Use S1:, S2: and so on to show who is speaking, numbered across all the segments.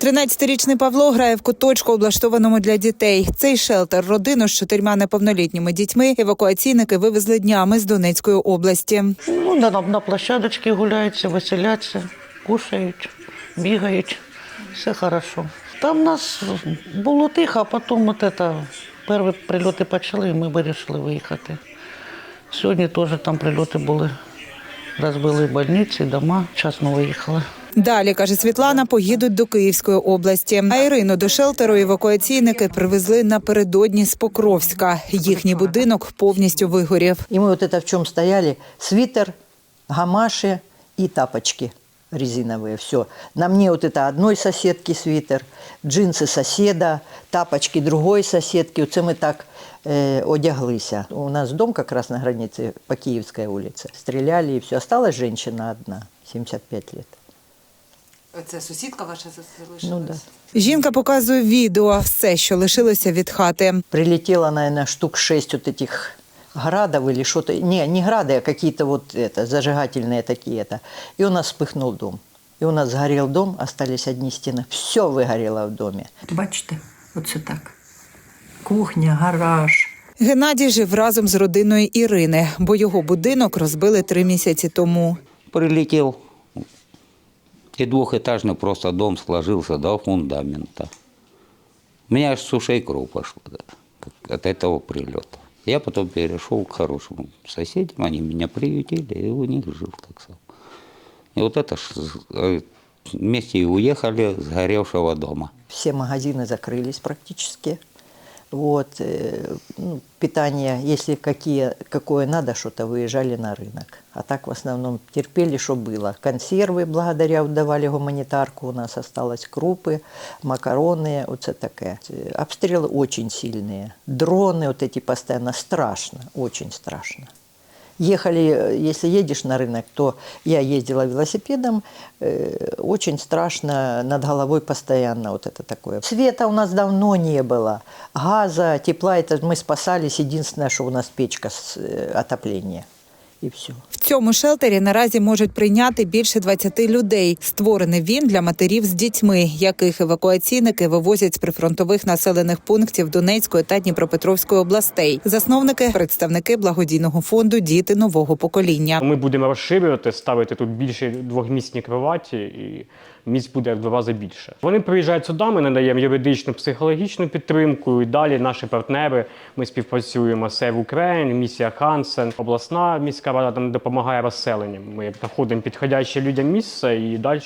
S1: 13-річний Павло грає в куточку, облаштованому для дітей. Цей шелтер родину з чотирма неповнолітніми дітьми евакуаційники вивезли днями з Донецької області.
S2: Ну, на, на площадочці гуляються, веселяться, кушають, бігають. Все хорошо. Там нас було тихо, а потім от это, перші прильоти почали, і ми вирішили виїхати. Сьогодні теж там прильоти були. Розбили больниці, дома, вчасно виїхали.
S1: Далі каже Світлана, поїдуть до Київської області. А Ірину до шелтеру евакуаційники привезли напередодні з Покровська. Їхній будинок повністю вигорів.
S3: И мы вот это в чем стояли, свитер, гамаши и тапочки резиновые, все. На мне вот это одной соседки свитер, джинсы соседа, тапочки другой соседки. Оце ми так е, одяглися. У нас дом как раз на границе по Киевской улице. Стреляли и все. Осталась женщина одна, 75 лет.
S4: Це сусідка ваша залишилась?
S3: Ну да.
S1: Жінка показує відео все, що лишилося від хати.
S3: Прилетело, наверное, штук шесть вот этих градов или что-то. Не, не грады, а какие-то вот это, зажигательные такие-то. И у нас вспыхнул дом. И у нас сгорел дом, остались одни стены. Все выгорело в доме.
S5: Бачите, оце так. Кухня, гараж.
S1: Геннадій жив разом з родиною Ірини, бо його будинок розбили три місяці тому.
S6: Прилетел, и двухэтажный просто дом сложился до фундамента. У меня аж с ушей кровь пошла да, от этого прилета. Я потом перешел к хорошим соседям, они меня приютили, и у них жил так сам. И вот это ж, э, вместе и уехали с горевшего дома.
S3: Все магазины закрылись практически. Вот, э, ну, питание, если какие, какое надо, что-то выезжали на рынок. А так в основном терпели, что было. Консервы, благодаря давали гуманитарку, у нас осталось крупы, макароны, вот это такое. Э, Обстрелы очень сильные. Дроны вот эти постоянно, страшно, очень страшно. Ехали, э, если едешь на рынок, то я ездила велосипедом, э, очень страшно над головой постоянно вот это такое. Света у нас давно не было, газа, тепла, это мы спасались, единственное, что у нас печка с э, отопления, и все.
S1: Цьому шелтері наразі можуть прийняти більше 20 людей. Створений він для матерів з дітьми, яких евакуаційники вивозять з прифронтових населених пунктів Донецької та Дніпропетровської областей. Засновники представники благодійного фонду Діти нового покоління.
S7: Ми будемо розширювати, ставити тут більше двохмісні кроваті, і місць буде в два рази більше. Вони приїжджають сюди, ми надаємо юридичну, психологічну підтримку. І далі наші партнери. Ми співпрацюємо Save Ukraine, місія Хансен, обласна міська рада нам допомагає розселенням. Ми знаходимо підходяще людям місце і далі.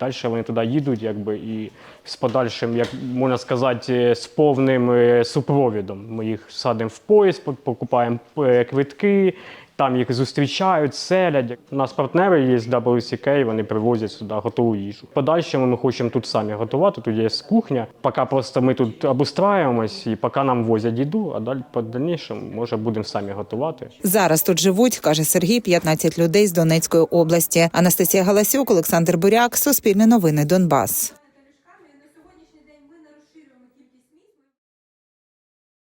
S7: Далі вони туди їдуть, якби і з подальшим, як можна сказати, з повним е, супровідом. Ми їх садимо в поїзд, покупаємо е, квитки, там їх зустрічають, селять. У нас партнери є з WCK, вони привозять сюди готову їжу. Подальшому ми хочемо тут самі готувати. Тут є кухня. Поки просто ми тут обустраюємось і поки нам возять їду, а далі по дальнішому може будемо самі готувати.
S1: Зараз тут живуть, каже Сергій, 15 людей з Донецької області. Анастасія Галасюк, Олександр Буряк, Суспільне новини Донбас.